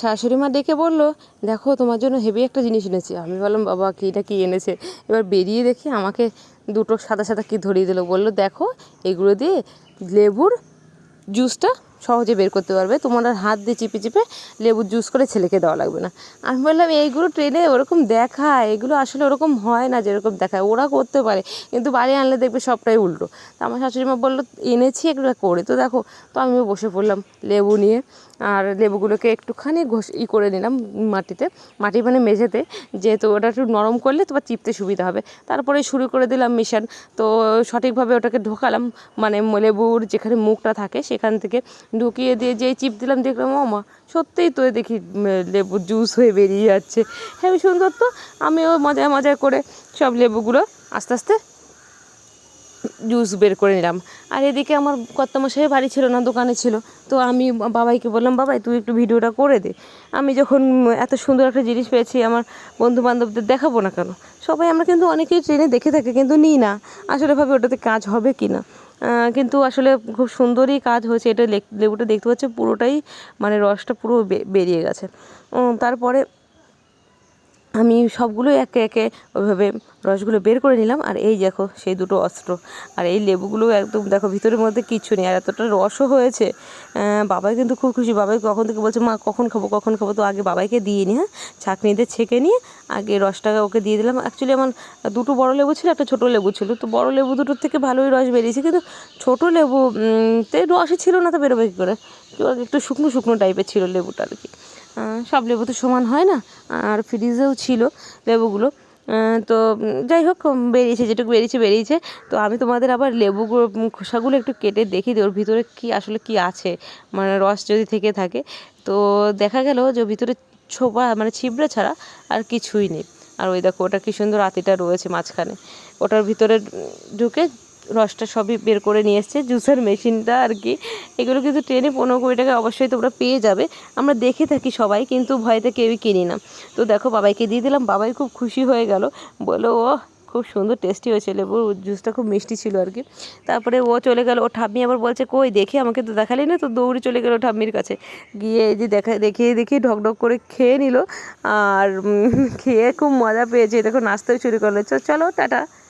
শাশুড়ি মা ডেকে বলল, দেখো, তোমার জন্য হেভি একটা জিনিস এনেছি। আমি বললাম, বাবা, কী এটা কী এনেছে? এবার বেরিয়ে দেখি আমাকে দুটো সাদা সাদা কী ধরিয়ে দিল। বলল, দেখো, এগুলো দিয়ে লেবুর জুসটা সহজে বের করতে পারবে। তোমার আর হাত দিয়ে চিপে চিপে লেবুর জুস করে ছেলেকে দেওয়া লাগবে না। আমি বললাম, এইগুলো ট্রেনে ওরকম দেখায়। এগুলো আসলে ওরকম হয় না যেরকম দেখায়। ওরা করতে পারে, কিন্তু বাড়ি আনলে দেখবে সবটাই উল্টো। তো আমার শাশুড়ি মা বলল, এনেছি এগুলো করে। তো দেখো। তো আমিও বসে পড়লাম লেবু নিয়ে। আর লেবুগুলোকে একটুখানি ঘষ, ই করে নিলাম মাটিতে। মাটি মানে মেঝেতে। যেহেতু ওটা একটু নরম করলে তোমার চিপতে সুবিধা হবে। তারপরে শুরু করে দিলাম মিশন। তো সঠিকভাবে ওটাকে ঢোকালাম। মানে লেবুর যেখানে মুখটা থাকে সেখান থেকে ঢুকিয়ে দিয়ে যেই চিপ দিলাম, দেখলাম, ও মা, সত্যিই তো দেখি লেবুর জুস হয়ে বেরিয়ে যাচ্ছে। হেবি সুন্দর তো আমিও মজায় মজায় করে সব লেবুগুলো আস্তে আস্তে জুস বের করে নিলাম। আর এদিকে আমার কর্তামশাই বাড়ি ছিল না, দোকানে ছিল। তো আমি বাবাইকে বললাম, বাবাই, তুই একটু ভিডিওটা করে দে। আমি যখন এত সুন্দর একটা জিনিস পেয়েছি, আমার বন্ধু বান্ধবদের দেখাবো না কেন? সবাই আমরা কিন্তু অনেকেই ট্রেনে দেখে থাকি, কিন্তু নিই না। আসলে ভাবে ওটাতে কাজ হবে কি না কিন্তু আসলে খুব সুন্দরই কাজ হয়েছে। এটা লেবুটা দেখতে পাচ্ছ, পুরোটাই মানে রসটা পুরো বেরিয়ে গেছে। তারপরে আমি সবগুলো একে একে ওইভাবে রসগুলো বের করে নিলাম, আর এই দেখো সেই দুটো অস্ত্র। আর এই লেবুগুলো একদম দেখো ভিতরের মধ্যে কিচ্ছু নেই, আর এতটা রসও হয়েছে। বাবাই কিন্তু খুব খুশি, বাবাই কখন থেকে বলছে, মা, কখন খাব কখন খাব? তো আগে বাবাইকে দিয়ে নি হ্যাঁ? ছাঁকনিতে ছেঁকে নিয়ে আগে রসটা ওকে দিয়ে দিলাম। অ্যাকচুয়ালি আমার দুটো বড় লেবু ছিল, একটা ছোটো লেবু ছিল। তো বড় লেবু দুটোর থেকে ভালোই রস বেরিয়েছে, কিন্তু ছোটো লেবু তে রসই ছিল না তো বেরোবে কী করে? একটু শুকনো শুকনো টাইপের ছিল লেবুটা আর কি। সব লেবু তো সমান হয় না, আর ফ্রিজেও ছিল লেবুগুলো। তো যাই হোক বেরিয়েছে, যেটুকু বেরিয়েছে বেরিয়েছে। তো আমি তোমাদের আবার লেবুগুলো খোসাগুলো একটু কেটে দেখি দিই, ওর ভিতরে কি আসলে কি আছে মানে রস যদি থেকে থাকে। তো দেখা গেল যে ভিতরে ছোপা মানে ছিবড়া ছাড়া আর কিছুই নেই। আর ওই দেখো, ওটা কি সুন্দর আতিটা রয়েছে মাঝখানে। ওটার ভিতরে ঢুকে রসটা সবই বের করে নিয়ে এসছে, জুসের মেশিনটা আর কি। এগুলো কিন্তু ট্রেনে পনেরো কুড়ি টাকা অবশ্যই তোমরা পেয়ে যাবে। আমরা দেখে থাকি সবাই, কিন্তু ভয়তে কেউই কিনি না। তো দেখো, বাবাইকে দিয়ে দিলাম, বাবাই খুব খুশি হয়ে গেল। বলল ও খুব সুন্দর টেস্টি হয়েছে লেবুর জুসটা খুব মিষ্টি ছিল আর কি। তারপরে ও চলে গেল, ও ঠাম্মি আবার বলছে, কই, দেখে আমাকে তো দেখালি না? তো দৌড়ে চলে গেল ঠাম্মির কাছে। গিয়ে এই যে দেখা, দেখিয়ে দেখিয়ে ঢক ঢক করে খেয়ে নিল। আর খেয়ে খুব মজা পেয়েছে। দেখো নাচতেও শুরু করল। চলো, টাটা।